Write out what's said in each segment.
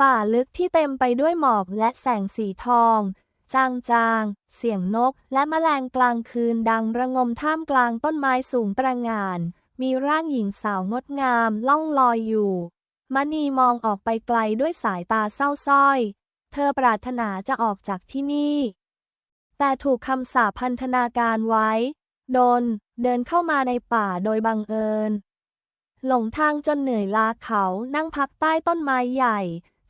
ป่าลึกที่เต็มไปด้วยหมอกและแสงสีทอง จางๆ เสียงนกและแมลงกลางคืนดังระงมท่ามกลางต้นไม้สูงตระหง่าน มีร่างหญิงสาวงดงามล่องลอยอยู่มณีมองออกไปไกลด้วยสายตาเศร้าส้อย เธอปรารถนาจะออกจากที่นี่ แต่ถูกคำสาปพันธนาการไว้ โดน เดินเข้ามาในป่าโดยบังเอิญ หลงทางจนเหนื่อยล้าเขานั่งพักใต้ต้นไม้ใหญ่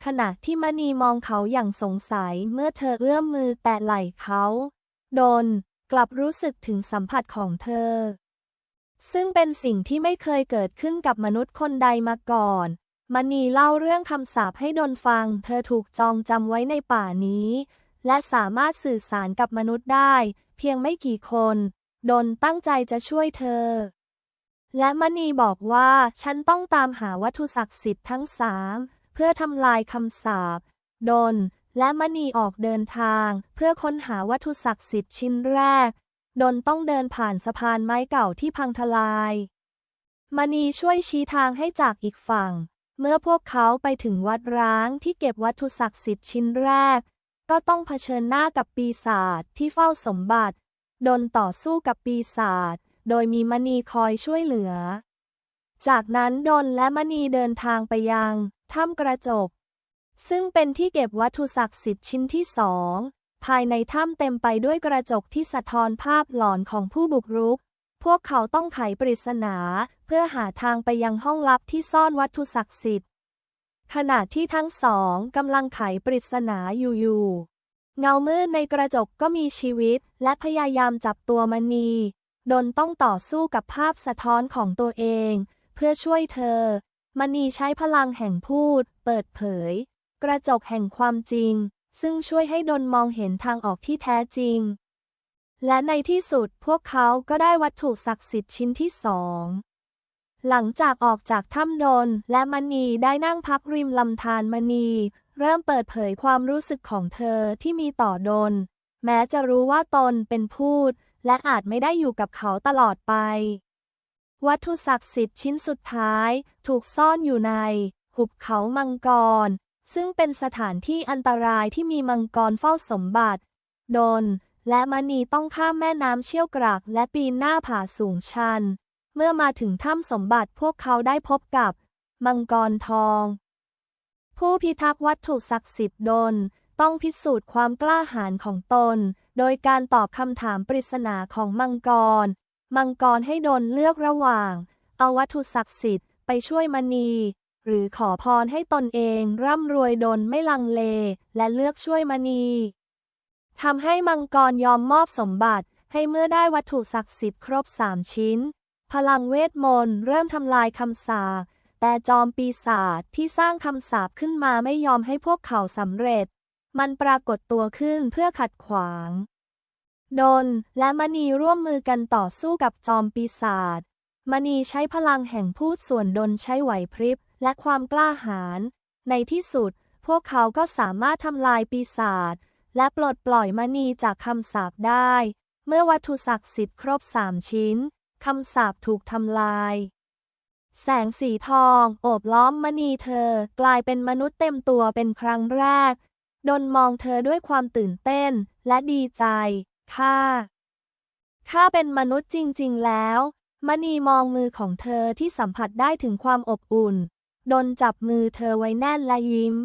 ขณะที่มณีมองเขาอย่างสงสัยเมื่อเธอเอื้อมมือแตะไหล่เขาโดนกลับรู้สึกถึงสัมผัสของเธอ ซึ่งเป็นสิ่งที่ไม่เคยเกิดขึ้นกับมนุษย์คนใดมาก่อน มณีเล่าเรื่องคำสาปให้ดนฟัง เธอถูกจองจำไว้ในป่านี้ และสามารถสื่อสารกับมนุษย์ได้ เพียงไม่กี่คน ดนตั้งใจจะช่วยเธอ และมณีบอกว่า ฉันต้องตามหาวัตถุศักดิ์สิทธิ์ทั้งสาม เพื่อทำลายคำสาปดน และมณีออกเดินทาง เพื่อค้นหาวัตถุศักดิ์สิทธิ์ชิ้นแรก ดนต้องเดินผ่านสะพานไม้เก่าที่พังทลาย มณีช่วยชี้ทางให้จากอีกฝั่ง เมื่อพวกเขาไปถึงวัดร้างที่เก็บวัตถุศักดิ์สิทธิ์ชิ้นแรก ก็ต้องเผชิญหน้ากับปีศาจที่เฝ้าสมบัติ ดนต่อสู้กับปีศาจโดยมีมณีคอยช่วยเหลือ จากนั้นดนและมณีเดินทางไปยัง ถ้ำกระจก ซึ่งเป็นที่เก็บวัตถุศักดิ์สิทธิ์ชิ้นที่สอง ภายในถ้ำเต็มไปด้วยกระจกที่สะท้อนภาพหลอนของผู้บุกรุก พวกเขาต้องไขปริศนา เพื่อหาทางไปยังห้องลับที่ซ่อนวัตถุศักดิ์สิทธิ์ ขณะที่ทั้งสองกำลังไขปริศนาอยู่ๆเงามืดในกระจกก็มีชีวิต และพยายามจับตัวมณีดนต้องต่อสู้กับภาพสะท้อนของตัวเอง เพื่อช่วยเธอ มณีใช้พลังแห่งพูด เปิดเผย กระจกแห่งความจริง ซึ่งช่วยให้ดนมองเห็นทางออกที่แท้จริง และในที่สุดพวกเขาก็ได้วัตถุศักดิ์สิทธิ์ชิ้นที่สอง หลังจากออกจากถ้ำดนและมณีได้นั่งพักริมลำธารมณี เริ่มเปิดเผยความรู้สึกของเธอที่มีต่อดน แม้จะรู้ว่าตนเป็นพูด และอาจไม่ได้อยู่กับเขาตลอดไป วัตถุศักดิ์สิทธิ์ชิ้นสุดท้าย ถูกซ่อนอยู่ใน หุบเขามังกร ซึ่งเป็นสถานที่อันตรายที่มีมังกรเฝ้าสมบัติ ดน และมณีต้องข้ามแม่น้ำเชี่ยวกราก และปีนหน้าผาสูงชัน เมื่อมาถึงถ้ำสมบัติพวกเขาได้พบกับ มังกรทอง ผู้พิทักษ์วัตถุศักดิ์สิทธิ์ดน ต้องพิสูจน์ความกล้าหาญของตน โดยการตอบคำถามปริศนาของมังกร มังกรให้ดนเลือกระหว่าง เอาวัตถุศักดิ์สิทธิ์ไปช่วยมณี หรือขอพรให้ตนเองร่ำรวยดนไม่ลังเล และเลือกช่วยมณีทำให้มังกรยอมมอบสมบัติให้เมื่อได้วัตถุศักดิ์สิทธิ์ครบสามชิ้น พลังเวทมนต์เริ่มทำลายคำสาปแต่จอมปีศาจที่สร้างคำสาปขึ้นมาไม่ยอมให้พวกเขาสำเร็จ มันปรากฏตัวขึ้นเพื่อขัดขวาง ดนและมณีร่วมมือกันต่อสู้กับจอมปีศาจ มณีใช้พลังแห่งพูดส่วนดนใช้ไหวพริบและความกล้าหาญ ในที่สุด พวกเขาก็สามารถทำลายปีศาจและปลดปล่อยมณีจากคำสาปได้ เมื่อวัตถุศักดิ์สิทธิ์ครบสามชิ้น คำสาปถูกทำลาย แสงสีทอง โอบล้อมมณีเธอ กลายเป็นมนุษย์เต็มตัวเป็นครั้งแรก ดนมองเธอด้วยความตื่นเต้นและดีใจ ข้า ข้าเป็นมนุษย์จริง ๆ แล้ว มณีมองมือของเธอที่สัมผัสได้ถึงความอบอุ่น ดนจับมือเธอไว้แน่นและยิ้ม